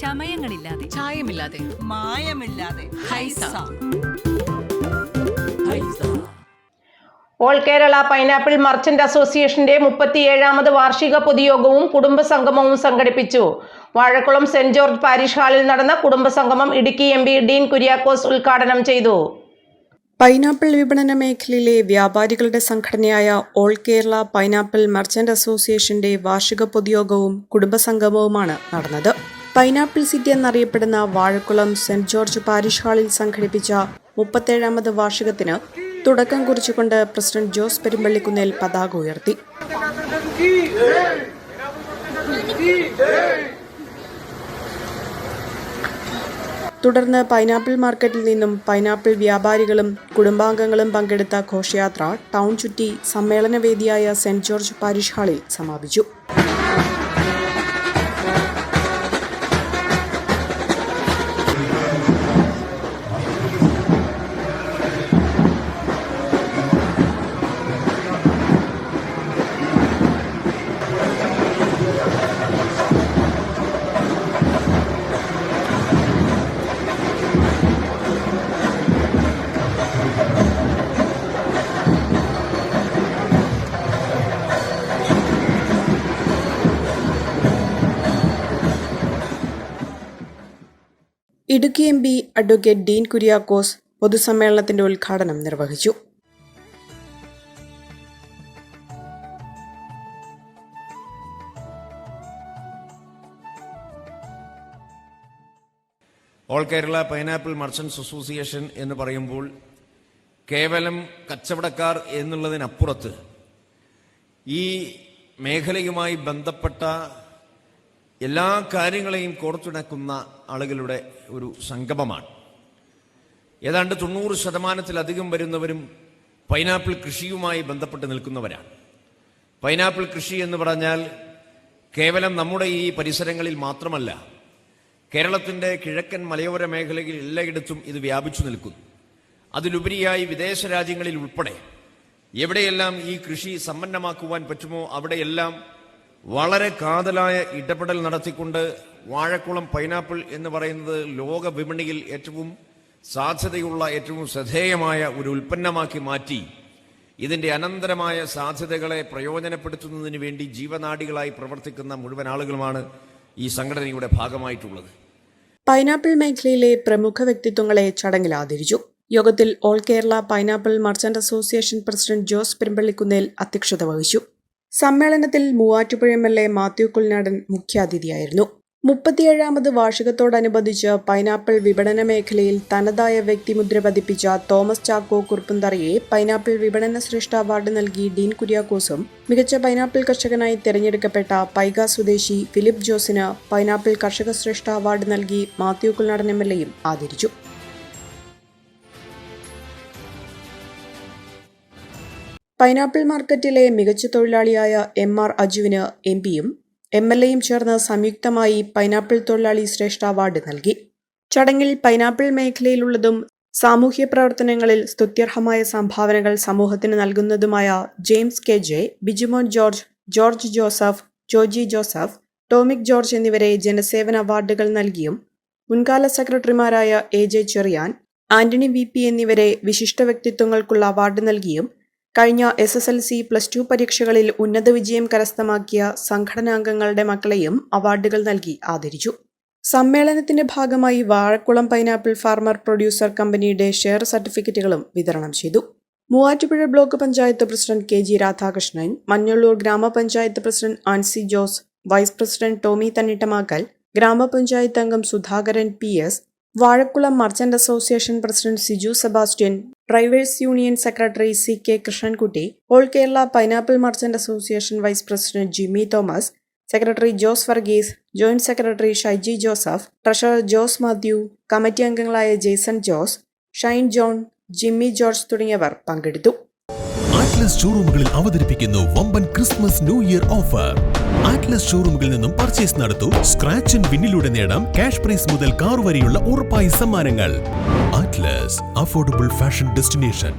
ചമയങ്ങളില്ലാതെ. ചായമില്ലാതെ. മായമില്ലാതെ. ഹൈസ. ഓൾ കേരള പൈനാപ്പിൾ മർച്ചന്റ് അസോസിയേഷന്റെ മുപ്പത്തിയേഴാമത് വാർഷിക പൊതുയോഗവും കുടുംബസംഗമവും സംഘടിപ്പിച്ചു. വാഴക്കുളം സെന്റ് ജോർജ് പാരിഷ് ഹാളിൽ നടന്ന കുടുംബസംഗമം ഇടുക്കി എം പി ഡീൻ കുര്യാക്കോസ് ഉദ്ഘാടനം ചെയ്തു. പൈനാപ്പിൾ വിപണന മേഖലയിലെ വ്യാപാരികളുടെ സംഘടനയായ ഓൾ കേരള പൈനാപ്പിൾ മർച്ചന്റ് അസോസിയേഷന്റെ വാർഷിക പൊതുയോഗവും കുടുംബസംഗമവുമാണ് നടന്നത്. പൈനാപ്പിൾ സിറ്റി എന്നറിയപ്പെടുന്ന വാഴക്കുളം സെന്റ് ജോർജ് പാരിഷ് ഹാളിൽ സംഘടിപ്പിച്ച മുപ്പത്തേഴാമത് വാർഷികത്തിന് തുടക്കം കുറിച്ചുകൊണ്ട് പ്രസിഡന്റ് ജോസ് പെരുമ്പള്ളിക്കുന്നേൽ പതാക ഉയർത്തി. തുടർന്ന് പൈനാപ്പിൾ മാർക്കറ്റിൽ നിന്നും പൈനാപ്പിൾ വ്യാപാരികളും കുടുംബാംഗങ്ങളും പങ്കെടുത്ത ഘോഷയാത്ര ടൗൺ ചുറ്റി സമ്മേളനവേദിയായ സെന്റ് ജോർജ് പാരിഷ് ഹാളിൽ സമാപിച്ചു. Idukki M P advocate Dean Kuriakose പൊതുസമ്മേളനത്തിന്റെ ഉദ്ഘാടനം നിർവഹിച്ചു. All Kerala pineapple merchants association എന്ന് പറയുമ്പോൾ കേവലം കച്ചവടക്കാർ എന്നുള്ളതിനപ്പുറത്ത് ഈ മേഖലയുമായി ബന്ധപ്പെട്ട എല്ലാ കാര്യങ്ങളെയും കോർത്തിണക്കുന്ന ആളുകളുടെ ഒരു സംഗമമാണ്. ഏതാണ്ട് തൊണ്ണൂറ് ശതമാനത്തിലധികം വരുന്നവരും പൈനാപ്പിൾ കൃഷിയുമായി ബന്ധപ്പെട്ട് നിൽക്കുന്നവരാണ്. പൈനാപ്പിൾ കൃഷി എന്ന് പറഞ്ഞാൽ കേവലം നമ്മുടെ ഈ പരിസരങ്ങളിൽ മാത്രമല്ല കേരളത്തിന്റെ കിഴക്കൻ മലയോര മേഖലയിൽ എല്ലായിടത്തും ഇത് വ്യാപിച്ചു നിൽക്കുന്നു. അതിലുപരിയായി വിദേശ രാജ്യങ്ങളിൽ ഉൾപ്പെടെ എവിടെയെല്ലാം ഈ കൃഷി സമ്പന്നമാക്കുവാൻ പറ്റുമോ അവിടെയെല്ലാം വളരെ കാതലായ ഇടപെടൽ നടത്തിക്കൊണ്ട് വാഴക്കുളം പൈനാപ്പിൾ എന്ന് പറയുന്നത് ലോക വിപണിയിൽ ഏറ്റവും സാധ്യതയുള്ള ഏറ്റവും ശ്രദ്ധേയമായ ഒരു ഉൽപ്പന്നമാക്കി മാറ്റി. ഇതിന്റെ അനന്തരമായ സാധ്യതകളെ പ്രയോജനപ്പെടുത്തുന്നതിന് വേണ്ടി ജീവനാടികളായി പ്രവർത്തിക്കുന്ന മുഴുവൻ ആളുകളുമാണ് ഈ സംഘടനയുടെ ഭാഗമായിട്ടുള്ളത്. പൈനാപ്പിൾ മേഖലയിലെ പ്രമുഖ വ്യക്തിത്വങ്ങളെ ചടങ്ങിൽ ആദരിച്ചു. യോഗത്തിൽ all Kerala pineapple merchant association president Jose Perumpallikunnel അധ്യക്ഷത വഹിച്ചു. സമ്മേളനത്തിൽ Muvattupuzha M L A Mathew Kuzhalnadan മുഖ്യാതിഥിയായിരുന്നു. മുപ്പത്തിയേഴാമത് വാർഷികത്തോടനുബന്ധിച്ച് പൈനാപ്പിൾ വിപണന മേഖലയിൽ തനതായ വ്യക്തിമുദ്ര പതിപ്പിച്ച തോമസ് ചാക്കോ കുറുപ്പുന്തറയെ പൈനാപ്പിൾ വിപണന ശ്രേഷ്ഠ അവാർഡ് നൽകി ഡീൻ കുര്യാക്കോസും മികച്ച പൈനാപ്പിൾ കർഷകനായി തിരഞ്ഞെടുക്കപ്പെട്ട പൈഗ സ്വദേശി ഫിലിപ്പ് ജോസിന് പൈനാപ്പിൾ കർഷക ശ്രേഷ്ഠ അവാർഡ് നൽകി മാത്യു കുൽനാടൻ എം എൽ എയും ആദരിച്ചു. പൈനാപ്പിൾ മാർക്കറ്റിലെ മികച്ച തൊഴിലാളിയായ എം ആർ അജുവിന് എം പിയും എം എൽ എയും ചേർന്ന് സംയുക്തമായി പൈനാപ്പിൾ തൊഴിലാളി ശ്രേഷ്ഠ അവാർഡ് നൽകി. ചടങ്ങിൽ പൈനാപ്പിൾ മേഖലയിലുള്ളതും സാമൂഹ്യ പ്രവർത്തനങ്ങളിൽ സ്തുത്യർഹമായ സംഭാവനകൾ സമൂഹത്തിന് നൽകുന്നതുമായ James K J Bijumon George George Joseph Joji Joseph ടോമിക് George എന്നിവരെ ജനസേവന അവാർഡുകൾ നൽകിയും മുൻകാല സെക്രട്ടറിമാരായ A J Cherian Antony V P എന്നിവരെ വിശിഷ്ട വ്യക്തിത്വങ്ങൾക്കുള്ള അവാർഡ് നൽകിയും കഴിഞ്ഞ S S L C plus two പരീക്ഷകളിൽ ഉന്നത വിജയം കരസ്ഥമാക്കിയ സംഘടനാംഗങ്ങളുടെ മക്കളെയും അവാർഡുകൾ നൽകി ആദരിച്ചു. സമ്മേളനത്തിന്റെ ഭാഗമായി വാഴക്കുളം പൈനാപ്പിൾ ഫാർമർ പ്രൊഡ്യൂസർ കമ്പനിയുടെ ഷെയർ സർട്ടിഫിക്കറ്റുകളും വിതരണം ചെയ്തു. Muvattupuzha block panchayat president K G Radhakrishnan Manjalloor ഗ്രാമപഞ്ചായത്ത് president Ancy Jose vice president Tomy Thannittamakkal ഗ്രാമപഞ്ചായത്ത് അംഗം Sudhakaran P S Vazhakulam merchant association president Siju Sebastian drivers union secretary C K Krishnankutty all Kerala pineapple merchant association vice president Jimmy Thomas secretary Jose Varghese joint secretary Shaiji Joseph treasurer Jose Mathew committee അംഗങ്ങളായ Jason Jose Shine John Jimmy George തുടങ്ങിയവർ പങ്കെടുത്തു. Atlas ഷോറൂമുകളിൽ അവതരിപ്പിക്കുന്നു വമ്പൻ Christmas new year offer Atlas ഷോറൂമുകളിൽ നിന്നും purchase നടത്തൂ scratch and വിന്നിലൂടെ നേടാം ക്യാഷ് പ്രൈസ് മുതൽ കാർ വരെയുള്ള ഉറപ്പായ സമ്മാനങ്ങൾ. Atlas affordable fashion destination